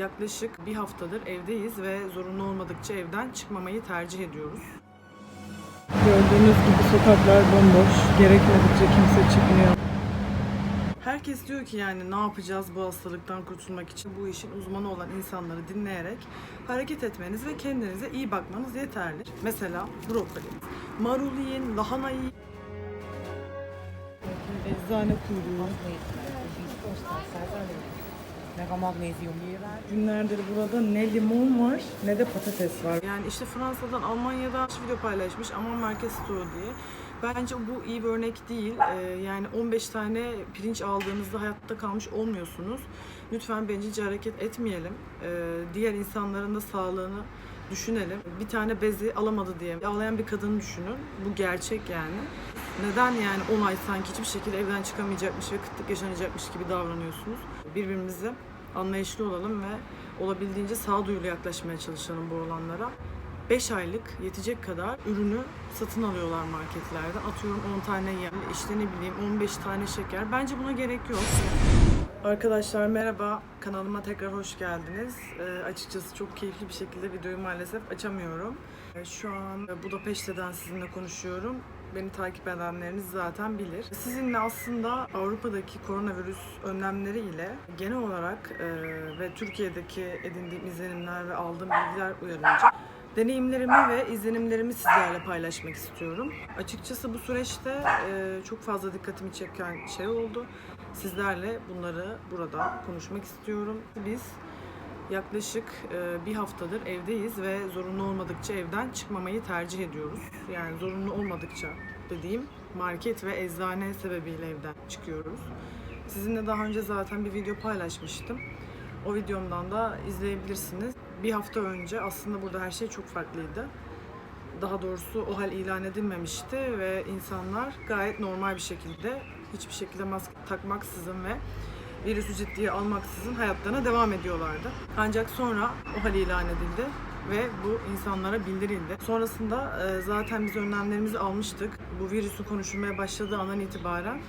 Yaklaşık bir haftadır evdeyiz ve zorunlu olmadıkça evden çıkmamayı tercih ediyoruz. Gördüğünüz gibi sokaklar bomboş. Gerekmedikçe kimse çıkmıyor. Herkes diyor ki yani ne yapacağız bu hastalıktan kurtulmak için? Bu işin uzmanı olan insanları dinleyerek hareket etmeniz ve kendinize iyi bakmanız yeterli. Mesela brokoli, marul yiyin, lahana yiyin. Eczane kuyruğu. Mega magnezyum var. Günlerdir burada ne limon var ne de patates var. Yani işte Fransa'dan, Almanya'dan video paylaşmış Aman Market Store diye. Bence bu iyi bir örnek değil. Ee, yani 15 tane pirinç aldığınızda hayatta kalmış olmuyorsunuz. Lütfen bencilce hareket etmeyelim. Ee, diğer insanların da sağlığını düşünelim. Bir tane bezi alamadı diye ağlayan bir kadını düşünün. Bu gerçek yani. Neden yani 10 ay sanki hiçbir şekilde evden çıkamayacakmış ve kıtlık yaşanacakmış gibi davranıyorsunuz? Birbirimize anlayışlı olalım ve olabildiğince sağduyulu yaklaşmaya çalışalım bu olanlara. 5 aylık yetecek kadar ürünü satın alıyorlar marketlerden. Atıyorum 10 tane yem, işte ne bileyim 15 tane şeker. Bence buna gerek yok. Arkadaşlar merhaba, kanalıma tekrar hoş geldiniz. Ee, açıkçası çok keyifli bir şekilde videoyu maalesef açamıyorum. Ee, şu an Budapeşte'den sizinle konuşuyorum. Beni takip edenleriniz zaten bilir. Sizinle aslında Avrupa'daki koronavirüs önlemleri ile genel olarak e, ve Türkiye'deki edindiğim izlenimler ve aldığım bilgiler uyarınca deneyimlerimi ve izlenimlerimi sizlerle paylaşmak istiyorum. Açıkçası bu süreçte e, çok fazla dikkatimi çeken şey oldu. Sizlerle bunları burada konuşmak istiyorum. Biz yaklaşık e, bir haftadır evdeyiz ve zorunlu olmadıkça evden çıkmamayı tercih ediyoruz. Yani zorunlu olmadıkça dediğim market ve eczane sebebiyle evden çıkıyoruz. Sizinle daha önce zaten bir video paylaşmıştım. O videomdan da izleyebilirsiniz. Bir hafta önce aslında burada her şey çok farklıydı. Daha doğrusu o hal ilan edilmemişti ve insanlar gayet normal bir şekilde hiçbir şekilde maske takmaksızın ve virüsü ciddiye almaksızın hayatlarına devam ediyorlardı. Ancak sonra o hal ilan edildi ve bu insanlara bildirildi. Sonrasında e, zaten biz önlemlerimizi almıştık. Bu virüsün konuşulmaya başladığı andan itibaren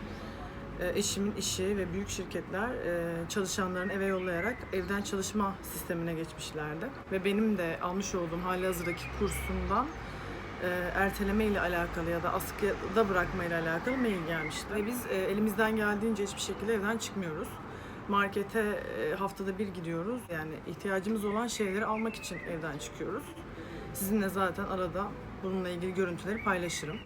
e, eşimin işi ve büyük şirketler e, çalışanlarını eve yollayarak evden çalışma sistemine geçmişlerdi. Ve benim de almış olduğum hali hazırdaki kursumdan erteleme ile alakalı ya da askıda bırakma ile alakalı mail gelmişti. Ve biz e, elimizden geldiğince hiçbir şekilde evden çıkmıyoruz. Markete e, haftada bir gidiyoruz. Yani ihtiyacımız olan şeyleri almak için evden çıkıyoruz. Sizinle zaten arada bununla ilgili görüntüleri paylaşırım.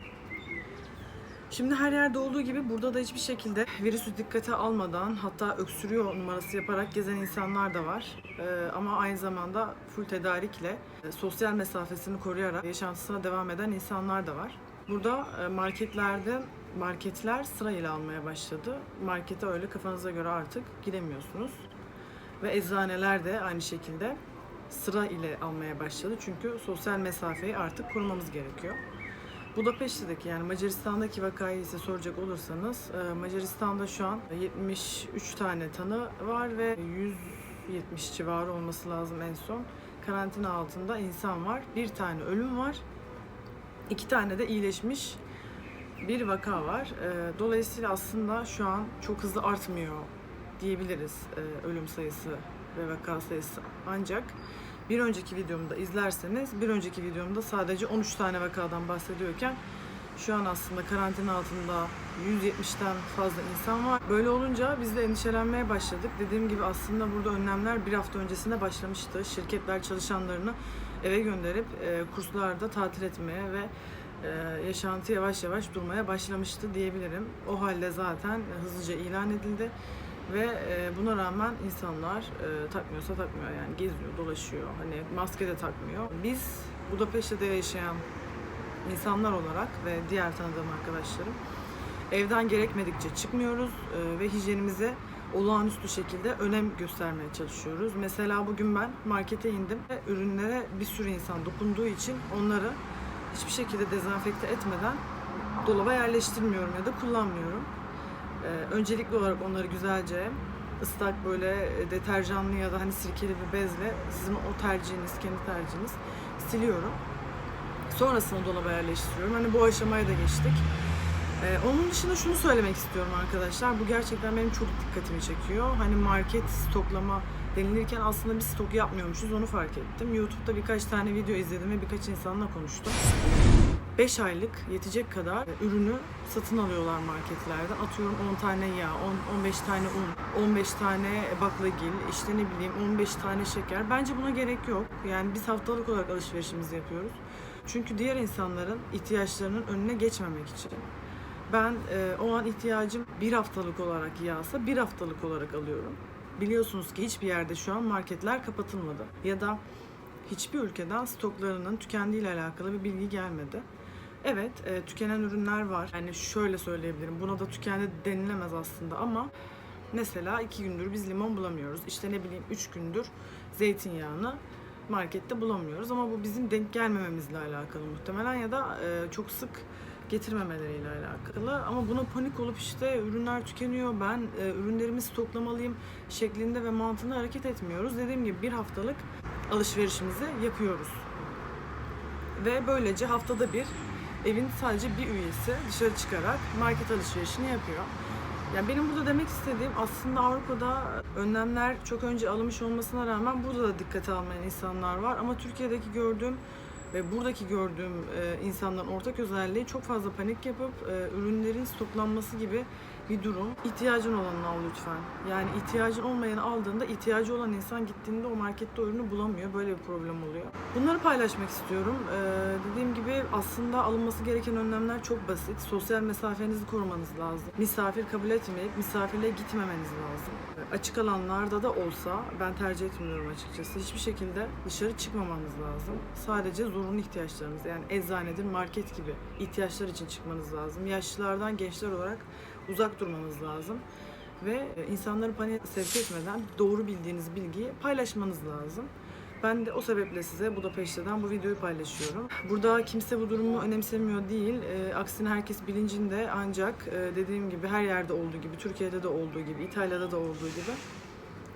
Şimdi her yerde olduğu gibi burada da hiçbir şekilde virüsü dikkate almadan hatta öksürüyor numarası yaparak gezen insanlar da var. Ee, ama aynı zamanda full tedarikle e, sosyal mesafesini koruyarak yaşantısına devam eden insanlar da var. Burada e, marketlerde marketler sırayla almaya başladı. Markete öyle kafanıza göre artık gidemiyorsunuz. Ve eczaneler de aynı şekilde sıra ile almaya başladı. Çünkü sosyal mesafeyi artık korumamız gerekiyor. Budapeşte'deki yani Macaristan'daki vakayı ise soracak olursanız e, Macaristan'da şu an 73 tane tanı var ve 170 civarı olması lazım en son. Karantina altında insan var. Bir tane ölüm var. İki tane de iyileşmiş bir vaka var. E, Dolayısıyla aslında şu an çok hızlı artmıyor diyebiliriz e, ölüm sayısı ve vaka sayısı. Ancak bir önceki videomda izlerseniz bir önceki videomda sadece 13 tane vakadan bahsediyorken şu an aslında karantina altında 170'ten fazla insan var. Böyle olunca biz de endişelenmeye başladık. Dediğim gibi aslında burada önlemler bir hafta öncesinde başlamıştı. Şirketler çalışanlarını eve gönderip e, kurslarda tatil etmeye ve e, yaşantı yavaş yavaş durmaya başlamıştı diyebilirim. O halde zaten hızlıca ilan edildi. Ve e, buna rağmen insanlar e, takmıyorsa takmıyor yani geziyor, dolaşıyor. Hani maske de takmıyor. Biz Budapeşte'de yaşayan insanlar olarak ve diğer tanıdığım arkadaşlarım evden gerekmedikçe çıkmıyoruz e, ve hijyenimize olağanüstü şekilde önem göstermeye çalışıyoruz. Mesela bugün ben markete indim ve ürünlere bir sürü insan dokunduğu için onları hiçbir şekilde dezenfekte etmeden dolaba yerleştirmiyorum ya da kullanmıyorum. Ee, öncelikli olarak onları güzelce ıslak böyle e, deterjanlı ya da hani sirkeli bir bezle sizin o tercihiniz, kendi tercihiniz siliyorum. Sonrasında dolaba yerleştiriyorum. Hani bu aşamaya da geçtik. Ee, onun dışında şunu söylemek istiyorum arkadaşlar. Bu gerçekten benim çok dikkatimi çekiyor. Hani market stoklama denilirken aslında biz stok yapmıyormuşuz onu fark ettim. YouTube'da birkaç tane video izledim ve birkaç insanla konuştum. 5 aylık yetecek kadar ürünü satın alıyorlar marketlerden. Atıyorum 10 tane yağ, 10, 15 tane un, 15 tane baklagil, işte ne bileyim 15 tane şeker. Bence buna gerek yok. Yani biz haftalık olarak alışverişimizi yapıyoruz. Çünkü diğer insanların ihtiyaçlarının önüne geçmemek için. Ben e, o an ihtiyacım bir haftalık olarak yağsa bir haftalık olarak alıyorum. Biliyorsunuz ki hiçbir yerde şu an marketler kapatılmadı. Ya da hiçbir ülkeden stoklarının tükendiği ile alakalı bir bilgi gelmedi. Evet, e, tükenen ürünler var. Yani şöyle söyleyebilirim. Buna da tükendi denilemez aslında ama mesela iki gündür biz limon bulamıyoruz. İşte ne bileyim üç gündür zeytinyağını markette bulamıyoruz ama bu bizim denk gelmememizle alakalı muhtemelen ya da e, çok sık getirmemeleriyle alakalı ama buna panik olup işte ürünler tükeniyor ben e, ürünlerimi stoklamalıyım şeklinde ve mantığında hareket etmiyoruz. Dediğim gibi bir haftalık alışverişimizi yapıyoruz. Ve böylece haftada bir evin sadece bir üyesi dışarı çıkarak market alışverişini yapıyor. Yani benim burada demek istediğim aslında Avrupa'da önlemler çok önce alınmış olmasına rağmen burada da dikkate almayan insanlar var. Ama Türkiye'deki gördüğüm ve buradaki gördüğüm e, insanların ortak özelliği çok fazla panik yapıp e, ürünlerin stoklanması gibi bir durum. İhtiyacın olanını al lütfen. Yani ihtiyacın olmayanı aldığında ihtiyacı olan insan gittiğinde o markette o ürünü bulamıyor. Böyle bir problem oluyor. Bunları paylaşmak istiyorum. Ee, dediğim gibi aslında alınması gereken önlemler çok basit. Sosyal mesafenizi korumanız lazım. Misafir kabul etmeyip misafirle gitmemeniz lazım. Açık alanlarda da olsa ben tercih etmiyorum açıkçası. Hiçbir şekilde dışarı çıkmamanız lazım. Sadece zorunlu ihtiyaçlarınız yani eczanedir, market gibi ihtiyaçlar için çıkmanız lazım. Yaşlılardan gençler olarak uzak durmanız lazım ve e, insanları paniğe sevk etmeden doğru bildiğiniz bilgiyi paylaşmanız lazım. Ben de o sebeple size Budapeşte'den bu videoyu paylaşıyorum. Burada kimse bu durumu önemsemiyor değil. E, aksine herkes bilincinde ancak e, dediğim gibi her yerde olduğu gibi, Türkiye'de de olduğu gibi, İtalya'da da olduğu gibi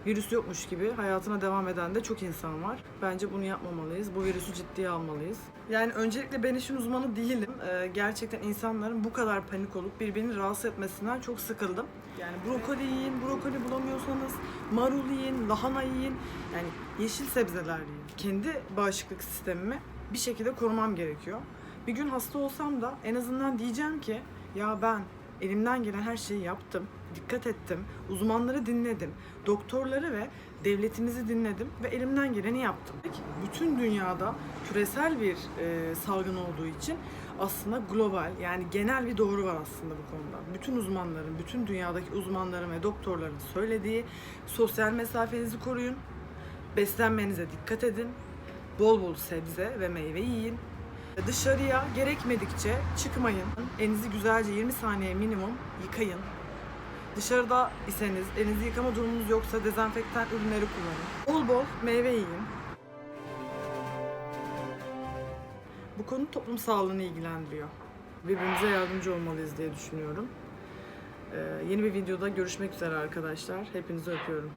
virüs yokmuş gibi hayatına devam eden de çok insan var. Bence bunu yapmamalıyız. Bu virüsü ciddiye almalıyız. Yani öncelikle ben işin uzmanı değilim. Ee, gerçekten insanların bu kadar panik olup birbirini rahatsız etmesinden çok sıkıldım. Yani brokoli yiyin, brokoli bulamıyorsanız marul yiyin, lahana yiyin. Yani yeşil sebzeler yiyin. Kendi bağışıklık sistemimi bir şekilde korumam gerekiyor. Bir gün hasta olsam da en azından diyeceğim ki ya ben elimden gelen her şeyi yaptım, dikkat ettim, uzmanları dinledim, doktorları ve devletimizi dinledim ve elimden geleni yaptım. Bütün dünyada küresel bir e, salgın olduğu için aslında global yani genel bir doğru var aslında bu konuda. Bütün uzmanların, bütün dünyadaki uzmanların ve doktorların söylediği sosyal mesafenizi koruyun, beslenmenize dikkat edin, bol bol sebze ve meyve yiyin, Dışarıya gerekmedikçe çıkmayın. Elinizi güzelce 20 saniye minimum yıkayın. Dışarıda iseniz, elinizi yıkama durumunuz yoksa dezenfektan ürünleri kullanın. Bol bol meyve yiyin. Bu konu toplum sağlığını ilgilendiriyor. Birbirimize yardımcı olmalıyız diye düşünüyorum. Ee, yeni bir videoda görüşmek üzere arkadaşlar. Hepinizi öpüyorum.